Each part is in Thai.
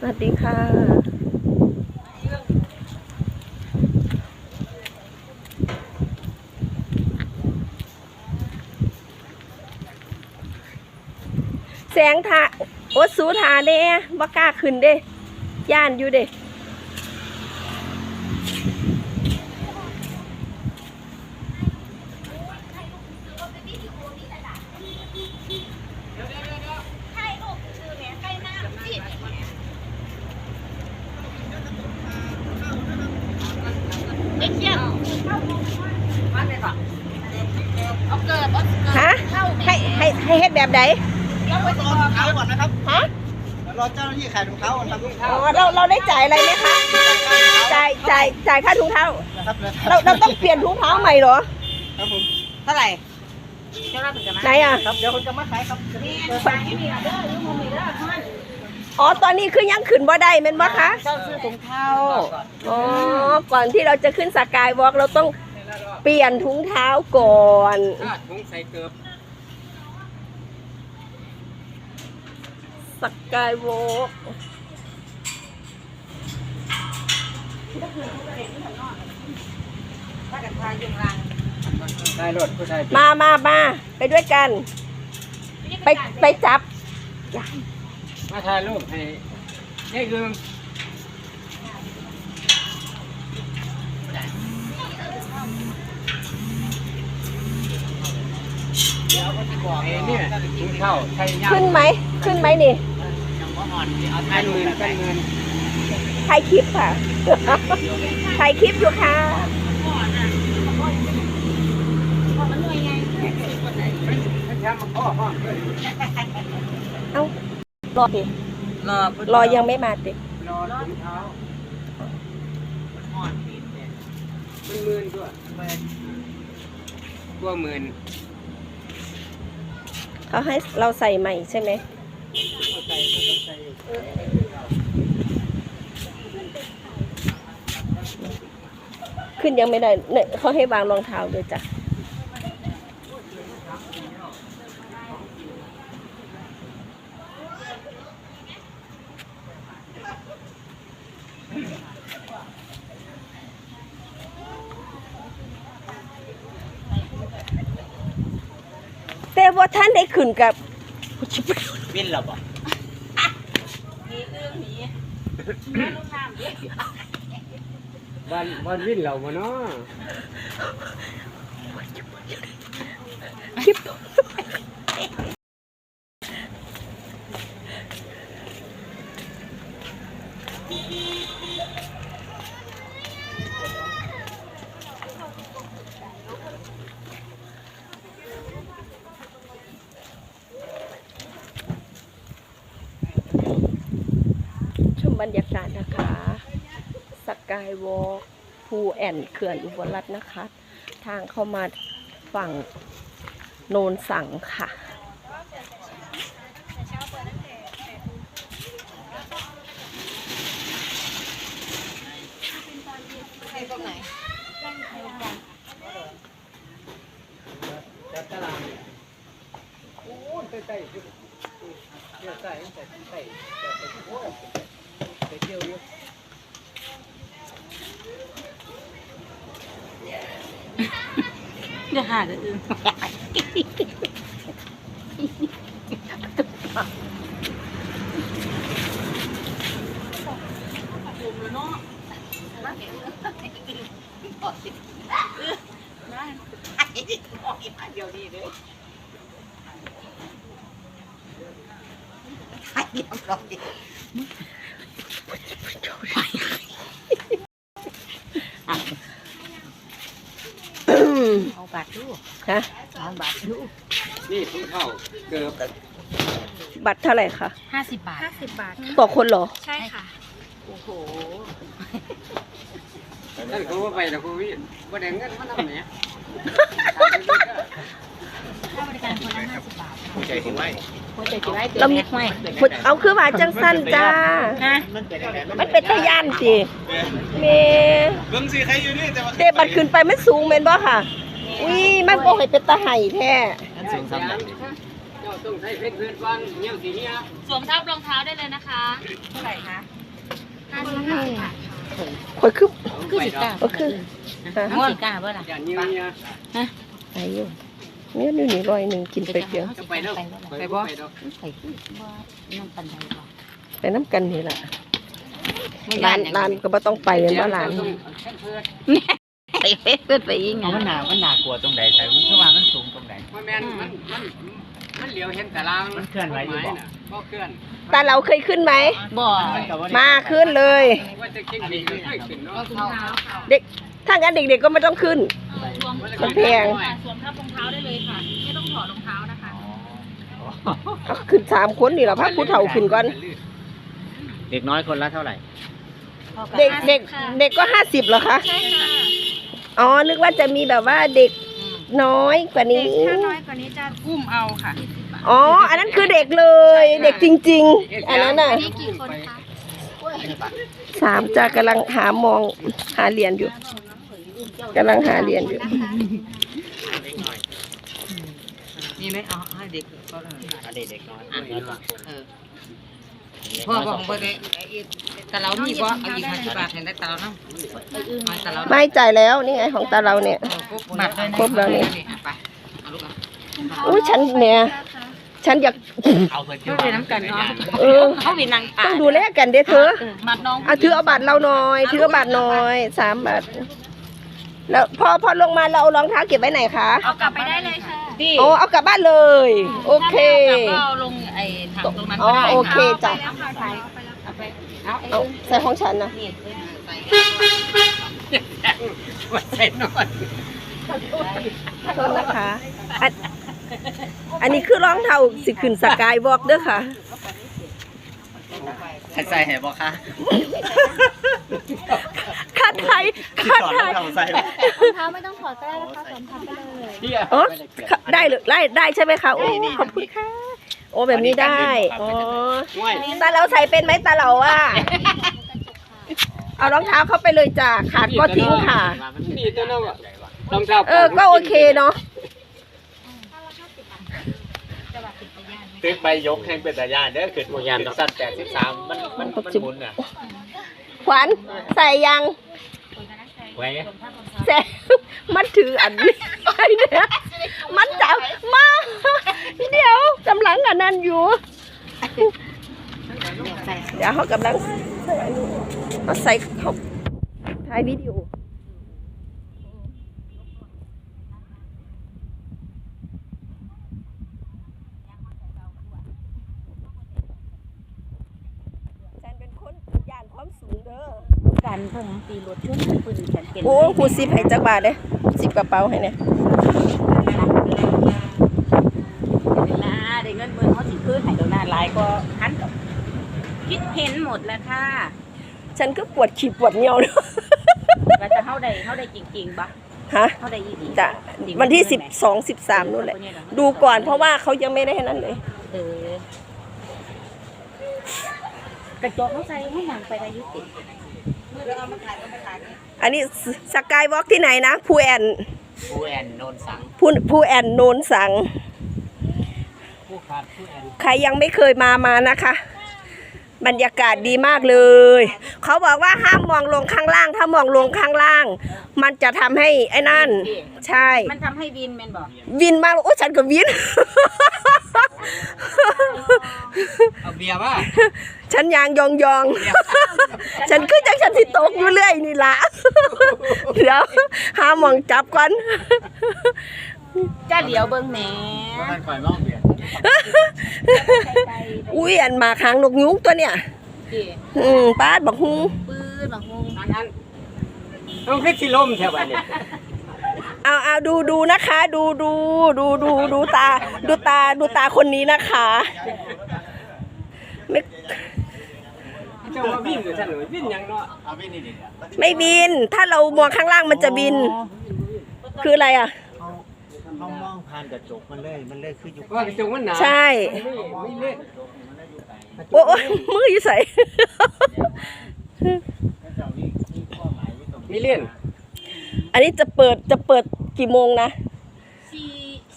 สวัสดีค่ะ แสงทาโอสูทาเด้บ่กล้าขึ้นเด้ ย่านอยู่เด้ ฮะ ให้ให้ ให้เฮ็ดแบบใดรอถุงเท้าก่อนนะครับฮะรอเจ้าหน้าที่ขายถุงเท้าก่อนครับอ๋อเราเราได้จ่ายอะไรไหมคะจ่ายจ่ายจ่ายค่าถุงเท้านะครับเราเราต้องเปลี่ยนถุงเท้าใหม่เหรอครับผมเท่าไหร่เจ้ารับเป็นกันนะไหนอะครับเดี๋ยวคนจะมาขายครับอ๋อ ตอนนี้คือยังขึ้นบ่ได้แม่นบ่คะเจ้าซื้อถุงเท้า อ๋อ ก่อนที่เราจะขึ้นสกายวอล์กเราต้องเปลี่ยนถุงเท้าก่อนถุงใส่เกือบ สกายวอล์กถ้ากันทายยุงรังได้รถผู้ชายมามามาไปด้วยกัน ไปไปจับ มาถ่ายรูปให้นี่คือ เนี่ยถุงเท้าใช้ยาขึ้นไหม ขึ้นไหมนี่เป็นหมื่นเป็นหมื่นถ่ายคลิปค่ะถ่ายคลิปอยู่ค่ะเอ้ารอดิรอรอยังไม่มาติรอถุงเท้าเป็นหมื่นด้วยตัวหมื่น เขาให้เราใส่ใหม่ใช่ไหมขึ้นยังไม่ได้เนี่ยเขาให้วางรองเท้าด้วยจ้ะ แต่ว่าท่านได้ขึ้นกับวินเหรอบ่วันวันวิ่งเรามาเนาะคลิปชมบรรยากาศนะคะ สกายวอล์กภูแอนเขื่อนอุบลรัตน์นะคะ ทางเข้ามาฝั่งโนนสังค่ะให้ตรงไหนจัดตารางโอ้ยใต้ใต้เที่ยวใต้ใต้ใต้โอ้ยไป เที่ยวอยู่จะหาอื่น เอา บาทดูฮะเอาบาทดูนี่ถุงเท้าเกือบบัตรเท่าไหร่คะห้าสิบบาท ห้าสิบบาทต่อคนเหรอ ใช่ค่ะ โอ้โหนั่นเขาว่าไปแต่เขาวิ่งว่าแดงเงินมันทำเนี่ยค่าบริการคนละห้าสิบบาทใจถึงไหมหัวใจกี่ไร่เรามีไม่เอาคือว่าจังสั้นจ้าฮะมันเป็นยังไงมันเป็นตะยานสิเมเบิ้งสิใครอยู่นี่แต่ว่าเตบัตรขึ้นไปมันสูงเมนบ่ค่ะ อุ้ยมันบ่ให้เป็นตะไห้แท้สูงซ้ำเลยเจ้าต้องใช้เพชรเพื่อนฟังเงี้ยวสีเนี้ยสวมทับรองเท้าได้เลยนะคะเท่าไหร่คะห้าสิบบาทค่ะข่อยคือคือสิบเก้าก็คือฮะน้องสิบเก้าเบ่ล่ะอย่างนี้เนี่ยไปอยู่เนี่ยนี่นี่ร้อยหนึ่งกินไปเพียงจะไปเนาะไปบ่ไปเนาะไปบ่น้ำปันใดบ่ไปน้ำกันนี่แหละร้านร้านก็บ่ต้องไปเลยว่าร้านไป เพื่อนไปยิงไงมันหนามันหนากลัวตรงไหนแต่มันเพราะว่ามันสูงตรงไหนมันแมนมันมันมันเหลียวเห็นตารางมันเคลื่อนไหวอยู่บ่บ่เคลื่อนตาเราเคยขึ้นไหมบ่มาขึ้นเลยว่าจะขึ้นดีไม่ขึ้นเนาะเด็กถ้างั้นเด็กๆก็ไม่ต้องขึ้นมันแพงสวมทับรองเท้าได้เลยค่ะไม่ต้องถอดรองเท้านะคะเอาขึ้นสามคนนี่เหรอพักผู้เฒ่าขึ้นก่อนเด็กน้อยคนละเท่าไหร่เด็กเด็กเด็กก็ห้าสิบเหรอคะใช่ค่ะ อ๋อ นึกว่าจะมีแบบว่าเด็กน้อยกว่านี้ถ้าน้อยกว่านี้จะกุ้มเอาค่ะ อ๋อ อันนั้นคือเด็กเลยเด็กจริง ๆ อันนั้นน่ะนี่กี่คนคะสามจะกำลังหามองหาเหรียญอยู่กำลังหาเหรียญอยู่มีไหมเอาให้เด็กก็ได้เด็กเด็กน้อยเออ พ่อบอกว่าได้แต่เรามีบ่เอาอีกห้าสิบบาทเห็นได้แต่เราเนาะเอาแต่เราไม่จ่ายแล้วนี่ไงของตาเราเนี่ยบัตรด้วยนะครบแล้วนี่ไปเอาลูกเอาอุ้ยฉันเนี่ย ฉันอยากเอาเพื่อนช่วยเป็นน้ำกันเนาะเออเขามีนางป่าต้องดูแลกันเด้อเธอมัดน้องเอาถือเอาบัตรเราหน่อยถือเอาบัตรหน่อยสามบาทแล้วพอพอลงมาเราเอารองเท้าเก็บไว้ไหนคะเอากลับไปได้เลยค่ะที่โอ้เอากลับบ้านเลย โอเคก็เอาลงไอ้ ถังตรงนั้นอ๋อก็ได้โอเคจ้ะเอาไปเอาไอ้เอาใส่ของฉันนะ นี่ใส่ว่าใส่นอนโทษนะคะอันอันนี้คือรองเท้าสิขึ้นสกายวอล์กเด้อค่ะ ใส่แห่บอกค่ะคัดไทยที่คัดสอนไทเรายทำใส่รองเท้าไม่ต้องถอดก็ได้นะคะสวมทับไปเลยเที่ยอ๋อ ได้เลยได้ได้ใช่ไหมคะ โอ้ ขอบคุณค่ะโอ้แบบนี้ได้อ๋อง่วยตาเราใส่เป็นไหมตาเราอะเอารองเท้าเข้าไปเลยจ้ะขาดก็ทิ้งค่ะนี่ตัวนั้นว่ะรองเท้าเออ ก็โอเคเนาะตึกใบยกแห่งเป็นตาญาณเด้อเกิดโมยานสัตว์แปดสิบสามมันมันมันหมุนอะขวัญใส่ยังไว้แซมมันถืออันนี้ไปเนี่ยมันจับมาเดี๋ยวกำลังอั นนั้นอยู่ เดี๋ยวเขากำลังใส่อันนี้เอาใส่เขาถ่ายวิดีโอฉันเป็นคนย่านความสูงเด้อกันเพิ่งตีรถช่วยปืนฉันเป็นโอ้หูสิบให้จักบาทเด้สิบกระเป๋าให้เนี่ยนะ ได้เงินหมื่นเขาสิคืนให้ดอกหน้าหลายก็พันกับคิดเห็นหมดแล้วค่ะฉันก็ปวดขีดปวดเงียวเนาะว่าจะเฮาได้เฮาได้จริงๆบ่ฮะเฮาได้อีหลีจะวันที่สิบสองสิบสามนู่นแหละ ดูก่อนเพราะว่าเขายังไม่ได้ให้นั่นเลยเออกระจกเขาใส่ให้หนังไปอายุติอันนี้สกายวอล์กที่ไหนนะภูแอนผู้แอนโนนสังภูภูแอนโนนสังผู้ขาดผู้แอน ใครยังไม่เคยมามานะคะ บรรยากาศดีมากเลย เขาบอกว่าห้ามมองลงข้างล่าง ถ้ามองลงข้างล่าง มันจะทำให้ไอ้นั่น ใช่ มันทำให้วินแม่นบ่วินมากเลยโอ้ฉันก็วิน เอาเบียร์ป่ะฉันยางยองยอง ฉันคือจังฉันสิตกอยู่เรื่อยนี่ละเดี๋ยวหาหมองจับก่อนจ้าเดี๋ยวเบิ่งแหน่มันคอยมองเบียร์ อุ้ยอันหมาค้างนกยุงตัวเนี่ยดิอืมป้าดบอกฮุงปืนบักฮงอันนั้นต้องคิดสิลมแถวบ้านเนี่ยเอาเอาดูดูนะคะ ดูดูดูดูดูตา ดูตาดูตาคนนี้นะคะไม่เจ้าว่าวิ่งกับฉันเลยวิ่งยังเนาะเอาไม่นี่ดิไม่บิน ถ้าเรามองข้างล่างมันจะบิน คืออะไรอะ เขาเขามองผ่านกระจกมันเลย มันเลยคืออยู่ว่ากระจกมันหนาใช่ ไม่เล่นโอ้โอ้มืออยู่ใส่ ไม่เล่นอันนี้จะเปิดจะเปิดกี่โมงนะสี่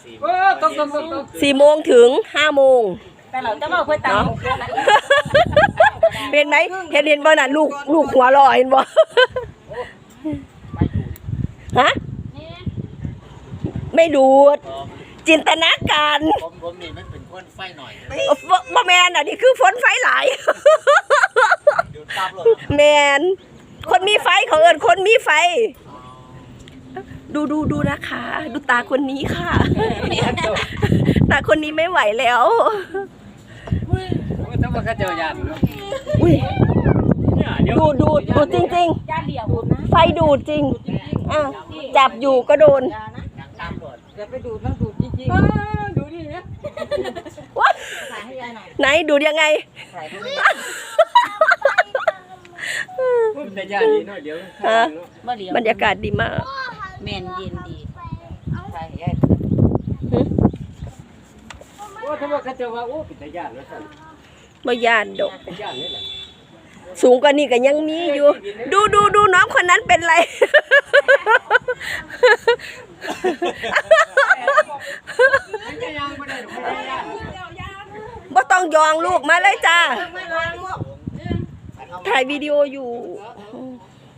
สี่เออตกตกตกตกสี่โมงถึงห้าโมง แต่เราจะบอกเพื่อตามเครื่องนั้นเห็นไหมเห็นเห็นบ่น่ะลูกลูกหัวเรอเห็นบ่ฮะ ไม่ดูด จินตนาการผมผมนี่มันเป็นคนไฟหน่อยบ่บ่แมนอะนี่คือฝนไฟหลาย ดูดตามรถแมนคนมีไฟเขาเอินคนมีไฟ ดูดูดูนะคะ ดูตาคนนี้ค่ะ ตาคนนี้ไม่ไหวแล้วต้องมาก็เจอยานเนาะอุ้ยเนี่ยเดี๋ยวดูดดูดดูดจริงย่านเดียวนะๆไฟดูดจริงอะจับอยู่ก็โดน ยานะยังตามรถ อย่าไปดูดมันดูดจริงดูดิเนี่ยว้าถ่ายให้ยายหน่อยไหนดูดยังไงๆใส่ไปเลยมันแต่ยานนี่เนาะเดี๋ยวฮะบ่เดียวบรรยากาศดีมากแม่นเย็นดีใส่ให้ยายโอ้ถ้าว่าเขาเจอว่าโอ้เป็นแต่ยานแล้วสั่นบ่ยานดอกเป็นยานนี่แหละสูงกว่านี้ก็ยังมีอยู่ ดูดูดูน้องคนนั้นเป็นไร ไม่ใช่ยานไม่ได้หรอกไม่ใช่ยาน บ่ ต้องยองลูกมาเลยจ้าถ่ายวิดีโออยู่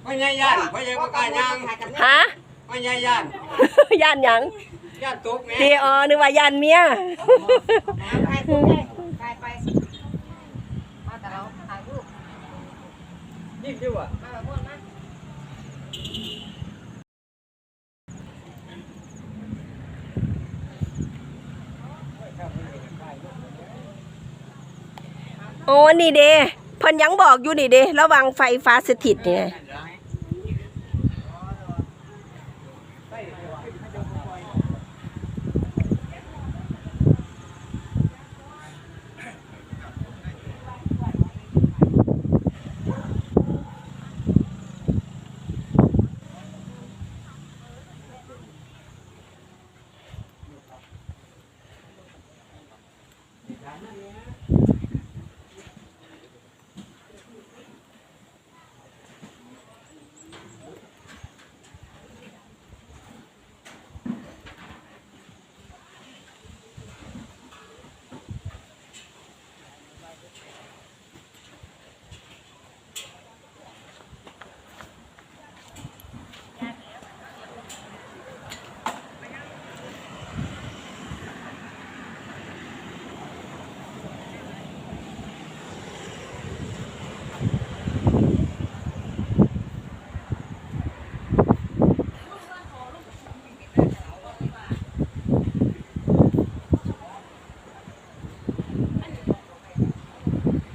ไม่ใช่ยานไม่ใช่ประกาศยางฮะไม่ใช่ยานย่านหยังยานตกแม่เจออนึกว่าย่านเมีย ถ่ายไปถ่ายไปมาแต่เราถ่ายรูป ยิ่งดีว่ะ มาแบบพวกนั้น โอ้นี่เด้เพิ่นยังบอกอยู่นี่เด้ระวังไฟฟ้าสถิตนี่ยง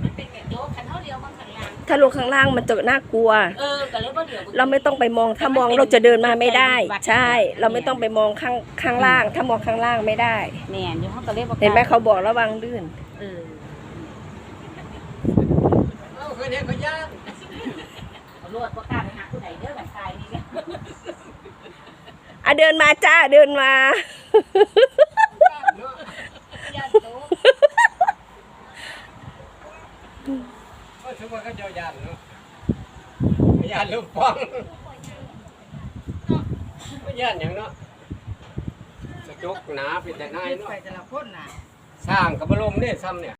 มันเป็นแบบโยกคันเท่าเดียวบางข้างล่าง ถ้าลงข้างล่างมันจะน่ากลัว เออก็เลยบ่เดียวเราไม่ต้องไปมองถ้ามองเราจะเดินมาไม่ได้ ใช่ เราไม่ต้องไปมองข้างข้างล่าง ถ้ามองข้างล่างไม่ได้แม่นอยู่เขาก็เลยบ่เห็นไหมเขาบอกระวังลื่นเออเอ้าเคยเห็นเขายานเอารวดบ่กล้าไปหาผู้ใดเด้อกันตายนี่ก็อะเดินมาจ้าเดินมา ย่านโต ก็ถือว่าเขาเจอยานเนาะ ยานลูกปองไม่ยานอย่างเนาะสะจกหนาเป็นแต่นายเนาะไปแต่ละคนน่ะ สร้างกับบลมเนี่ยซ้ำเนี่ย